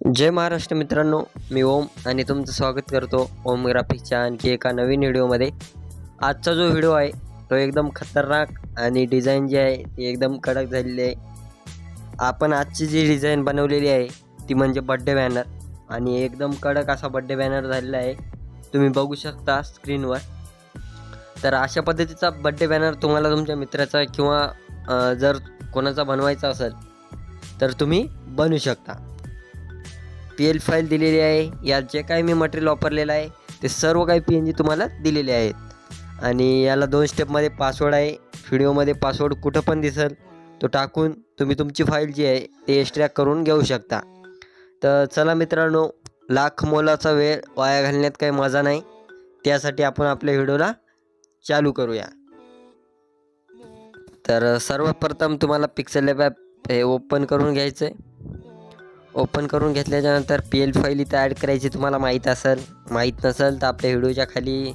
जय महाराष्ट्र मित्रांनो मी ओम आणि तुमचं स्वागत करतो ओम ग्राफिक्सच्या आणखी एका नवीन व्हिडिओमध्ये. आजचा जो व्हिडिओ आहे तो एकदम खतरनाक आणि डिझाईन जी आहे ती एकदम कडक झालेली आहे. आपण आजची जी डिझाईन बनवलेली आहे ती म्हणजे बड्डे बॅनर आणि एकदम कडक असा बड्डे बॅनर झालेला आहे. तुम्ही बघू शकता स्क्रीनवर तर अशा पद्धतीचा बड्डे बॅनर तुम्हाला तुमच्या मित्राचा किंवा जर कोणाचा बनवायचा असेल तर तुम्ही बनवू शकता. पी एल फाईल दिलेली आहे. यात जे काही मी मटेरियल वापरलेलं आहे ते सर्व काही पी एन जी तुम्हाला दिलेले आहेत. आणि याला दोन स्टेपमध्ये पासवर्ड आहे. व्हिडिओमध्ये पासवर्ड कुठं पण दिसेल तो टाकून तुम्ही तुमची फाईल जी आहे ते एक्स्ट्रॅक्ट करून घेऊ शकता. तर चला मित्रांनो लाख मोलाचा वेळ वाया घालण्यात काही मजा नाही. त्यासाठी आपण आपल्या व्हिडिओला चालू करूया. तर सर्वप्रथम तुम्हाला पिक्सेल लॅब ॲप हे ओपन करून घ्यायचं आहे ओपन करून घेतल्याच्यानंतर पी एल फाईल इथं ॲड करायची तुम्हाला माहीत असेल माहीत नसेल तर आपल्या व्हिडिओच्या खाली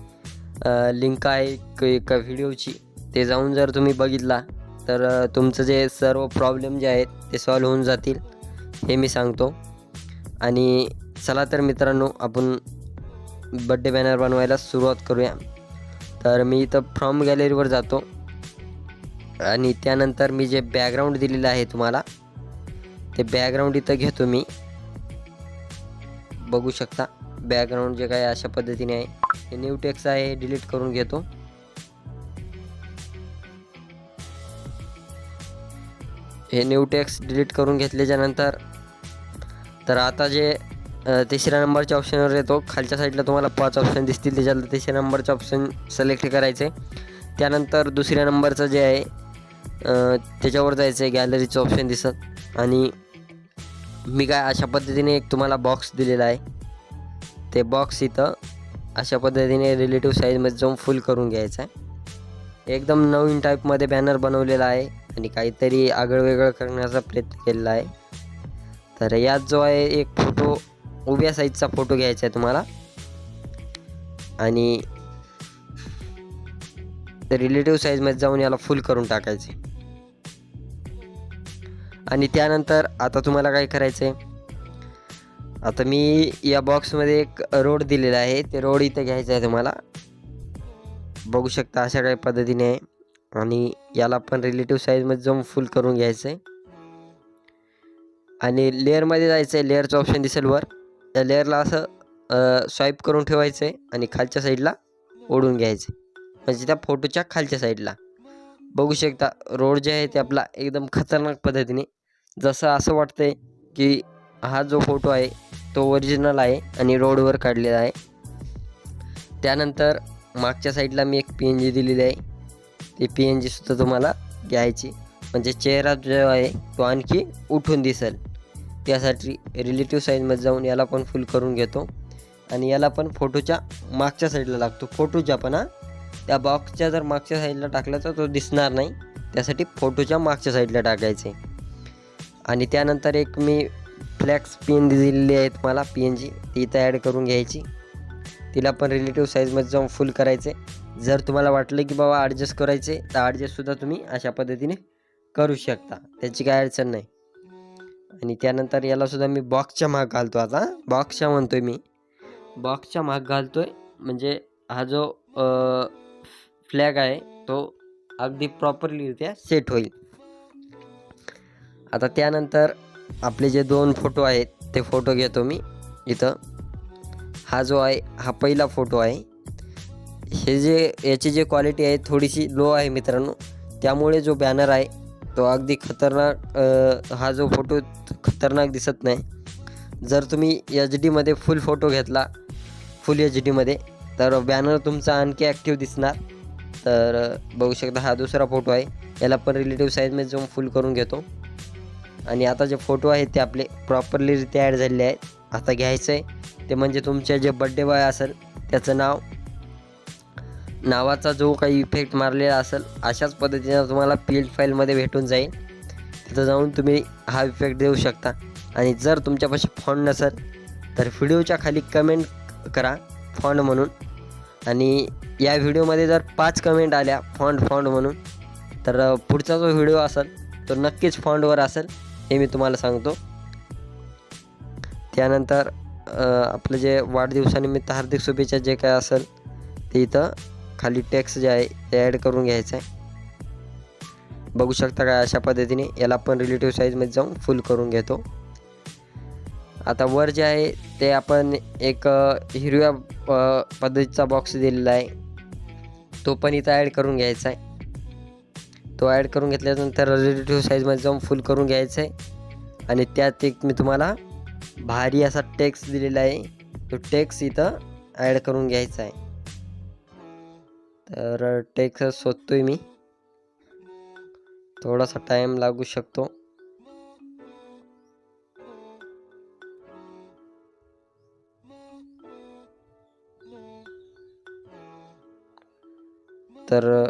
लिंक आहे क- एका व्हिडिओची. ते जाऊन जर तुम्ही बघितला तर तुमचं जे सर्व प्रॉब्लेम जे आहेत ते सॉल्व्ह होऊन जातील हे मी सांगतो. आणि चला तर मित्रांनो आपण बड्डे बॅनर बनवायला सुरुवात करूया. तर मी इथं फ्रॉम गॅलरीवर जातो. आणि त्यानंतर मी जे बॅकग्राऊंड दिलेलं आहे तुम्हाला ते बॅकग्राऊंड इथं घेतो मी. बघू शकता बॅकग्राऊंड जे काय अशा पद्धतीने आहे. हे न्यू टेक्स आहे डिलीट करून घेतो. हे न्यू टेक्स डिलीट करून घेतल्याच्या नंतर तर आता जे तिसऱ्या नंबरच्या ऑप्शनवर येतो. खालच्या साईडला तुम्हाला पाच ऑप्शन दिसतील. त्याच्यातलं तिसऱ्या नंबरचं ऑप्शन सिलेक्ट करायचे त्यानंतर दुसऱ्या नंबरचं जे आहे त्याच्यावर जायचं आहे गॅलरीचं ऑप्शन दिसत. आणि मी काय अशा पद्धतीने एक तुम्हाला बॉक्स दिलेला आहे. ते बॉक्स इथं अशा पद्धतीने रिलेटिव्ह साईजमध्ये जाऊन फुल करून घ्यायचं आहे. एकदम नवीन टाईपमध्ये बॅनर बनवलेला आहे आणि काहीतरी आगळवेगळं करण्याचा प्रयत्न केलेला आहे. तर यात जो आहे एक फोटो उभ्या साईजचा फोटो घ्यायचा आहे तुम्हाला. आणि रिलेटिव्ह साईजमध्ये जाऊन याला फुल करून टाकायचे. आणि त्यानंतर आता तुम्हाला काय करायचं आहे आता मी या बॉक्समध्ये एक रोड दिलेला आहे. ते रोड इथं घ्यायचं आहे तुम्हाला. बघू शकता अशा काही पद्धतीने. आहे आणि याला पण रिलेटिव्ह साईजमध्ये जाऊन फुल करून घ्यायचं आहे आणि लेअरमध्ये जायचं आहे लेअरचं ऑप्शन दिसेल वर. त्या लेअरला असं स्वाईप करून ठेवायचं आहे आणि खालच्या साईडला ओढून घ्यायचं म्हणजे त्या फोटोच्या खालच्या साईडला बघू शकता रोड जे आहे ते आपला एकदम खतरनाक पद्धतीने जसं असं वाटतंय की हा जो फोटो आहे तो ओरिजिनल आहे आणि रोडवर काढलेला आहे. त्यानंतर मागच्या साईडला मी एक पी एन जी दिलेली आहे. ती पी एन जीसुद्धा तुम्हाला घ्यायची. म्हणजे चेहरा जो आहे तो आणखी उठून दिसेल. त्यासाठी रिलेटिव्ह साईजमध्ये जाऊन याला पण फुल करून घेतो. आणि याला पण फोटोच्या मागच्या साईडला लागतो. फोटोच्या पण हा. त्या बॉक्सच्या जर मागच्या साईडला टाकला तर तो दिसणार नाही. त्यासाठी फोटोच्या मागच्या साईडला टाकायचे. आणि त्यानंतर एक मी फ्लॅक्स पेन दिलेली आहेत मला पी एन जी ती इथं ॲड करून घ्यायची. तिला पण रिलेटिव्ह साईजमध्ये जाऊन फुल करायचे जर तुम्हाला वाटलं की बाबा ॲडजस्ट करायचे तर ॲडजस्टसुद्धा तुम्ही अशा पद्धतीने करू शकता. त्याची काय अडचण नाही. आणि त्यानंतर यालासुद्धा मी बॉक्सच्या माग घालतो आता. बॉक्सच्या म्हणतो आहे मी. बॉक्सच्या माग आहे म्हणजे हा जो फ्लॅग आहे तो अगदी प्रॉपरली रित्या सेट होईल. आता त्यानंतर आपले जे दोन फोटो आहेत ते फोटो घेतो मी इथं. हा जो आहे हा पहिला फोटो आहे. हे जे याची जी क्वालिटी आहे थोडीशी लो आहे मित्रांनो. त्यामुळे जो बॅनर आहे तो अगदी खतरनाक हा जो फोटो खतरनाक दिसत नाही. जर तुम्ही एच डीमध्ये फुल फोटो घेतला फुल एच डीमध्ये तर बॅनर तुमचा आणखी ॲक्टिव्ह दिसणार. तर बघू शकता हा दुसरा फोटो आहे. याला पण रिलेटिव्ह साईजमध्ये जाऊन फुल करून घेतो. आणि आता जे फोटो आहेत ते आपले प्रॉपरलीरित्या ॲड झालेले आहेत. आता घ्यायचं आहे ते म्हणजे तुमचे जे बड्डे बॉय असेल त्याचं नाव नावाचा जो काही इफेक्ट मारलेला असेल अशाच पद्धतीनं तुम्हाला फील्ड फाईलमध्ये भेटून जाईल. तिथं जाऊन तुम्ही हा इफेक्ट देऊ शकता. आणि जर तुमच्यापाशी फॉन्ड नसेल तर व्हिडिओच्या खाली कमेंट करा फॉन्ड म्हणून. आणि या व्हिडिओमध्ये जर पाच कमेंट आल्या फॉन्ड फॉन्ड म्हणून तर पुढचा जो व्हिडिओ असेल तो नक्कीच फॉन्डवर असेल. हे मी तुम्हाला सांगतो. त्यानंतर आपलं जे वाढदिवसानिमित्त हार्दिक शुभेच्छा जे काय असेल ते इथं खाली टॅक्स जे आहे ते ॲड करून घ्यायचं आहे. बघू शकता काय अशा पद्धतीने याला आपण रिलेटिव्ह साईजमध्ये जाऊन फुल करून घेतो. आता वर जे आहे ते आपण एक हिरव्या पद्धतीचा बॉक्स दिलेला आहे. तो पण इथं ॲड करून घ्यायचा आहे. तो ॲड करून घेतल्यानंतर रिलेटिव्ह साईजमध्ये जाऊन फुल करून घ्यायचं आहे. आणि त्यात एक मी तुम्हाला भारी असा टेक्स्ट दिलेला आहे. तो टेक्स्ट इथं ॲड करून घ्यायचा आहे. तर टेक्स्ट शोधतोय मी. थोडासा टाईम लागू शकतो. तर